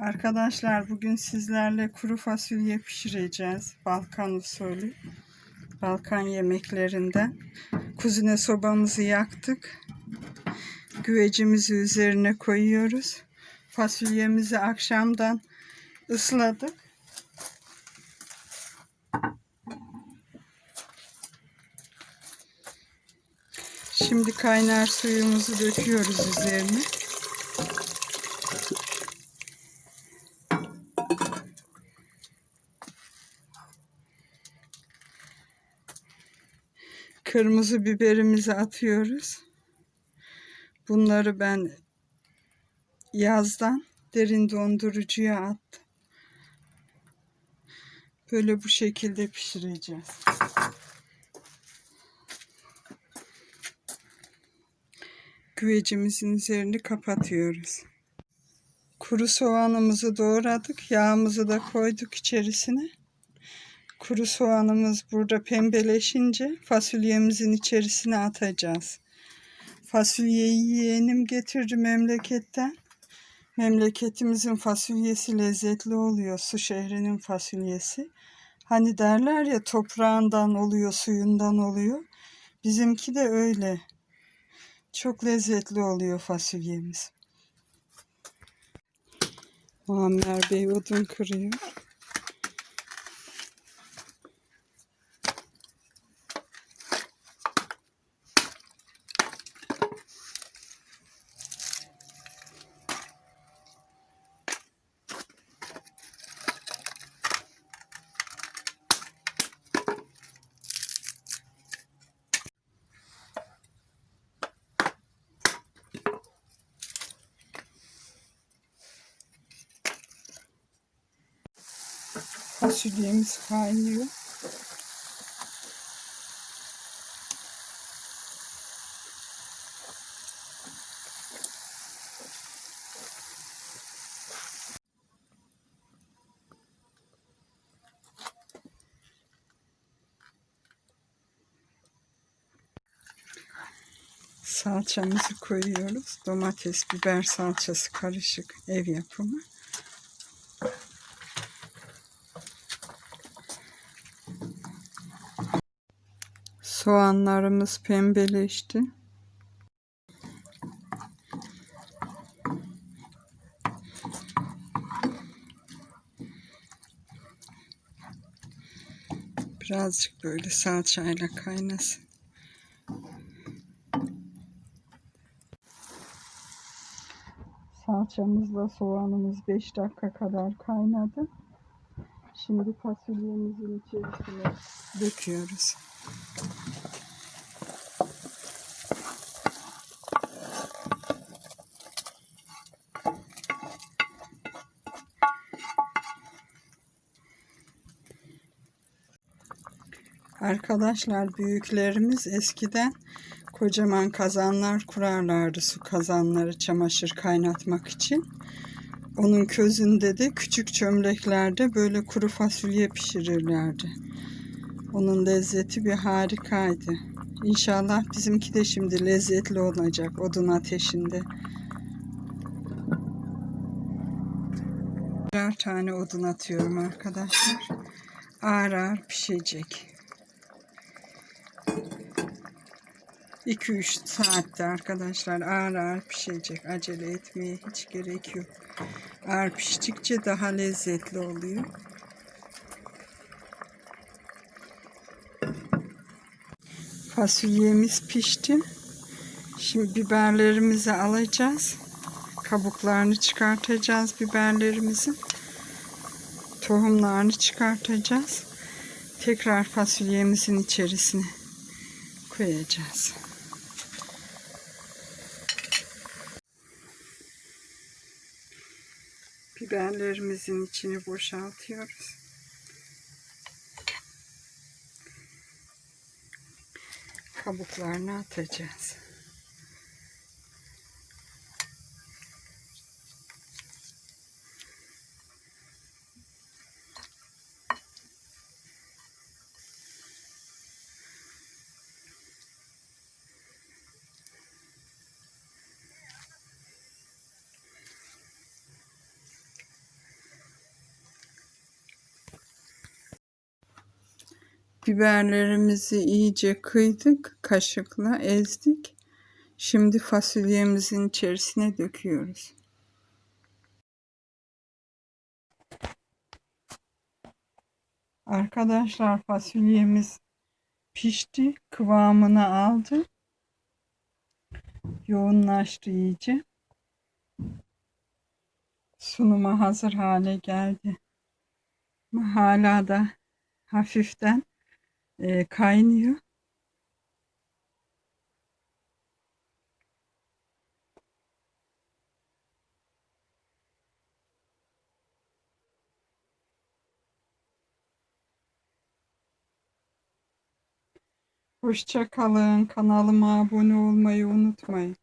Arkadaşlar bugün sizlerle kuru fasulye pişireceğiz. Balkan usulü. Balkan yemeklerinden. Kuzine sobamızı yaktık. Güvecimizi üzerine koyuyoruz. Fasulyemizi akşamdan ısladık. Şimdi kaynar suyumuzu döküyoruz üzerine. Kırmızı biberimizi atıyoruz. Bunları ben yazdan derin dondurucuya attım. Böyle bu şekilde pişireceğiz. Güvecimizin üzerini kapatıyoruz. Kuru soğanımızı doğradık. Yağımızı da koyduk içerisine. Kuru soğanımız burada pembeleşince fasulyemizin içerisine atacağız. Fasulyeyi yeğenim getirdi memleketten. Memleketimizin fasulyesi lezzetli oluyor. Su şehrinin fasulyesi. Hani derler ya toprağından oluyor, suyundan oluyor. Bizimki de öyle. Çok lezzetli oluyor fasulyemiz. Muammer Bey odun kırıyor. Fasulyemiz kaynıyor. Salçamızı koyuyoruz. Domates, biber salçası karışık ev yapımı. Soğanlarımız pembeleşti. Birazcık böyle salçayla kaynasın. Salçamızla soğanımız 5 dakika kadar kaynadı. Şimdi fasulyemizin içerisine döküyoruz. Arkadaşlar büyüklerimiz eskiden kocaman kazanlar kurarlardı su kazanları çamaşır kaynatmak için. Onun közünde de küçük çömleklerde böyle kuru fasulye pişirirlerdi. Onun lezzeti bir harikaydı. İnşallah bizimki de şimdi lezzetli olacak odun ateşinde. Birer tane odun atıyorum arkadaşlar. Ağır ağır pişecek. 2-3 saatte arkadaşlar ağır ağır pişecek. Acele etmeye hiç gerek yok. Ağır piştikçe daha lezzetli oluyor. Fasulyemiz pişti. Şimdi biberlerimizi alacağız. Kabuklarını çıkartacağız biberlerimizin. Tohumlarını çıkartacağız. Tekrar fasulyemizin içerisine koyacağız. Biberlerimizin içini boşaltıyoruz. Kabuklarını atacağız. Biberlerimizi iyice kıydık, kaşıkla ezdik. Şimdi fasulyemizin içerisine döküyoruz. Arkadaşlar fasulyemiz pişti, kıvamını aldı. Yoğunlaştı iyice. Sunuma hazır hale geldi. Hala da hafiften e, kaynıyor. Hoşça kalın. Kanalıma abone olmayı unutmayın.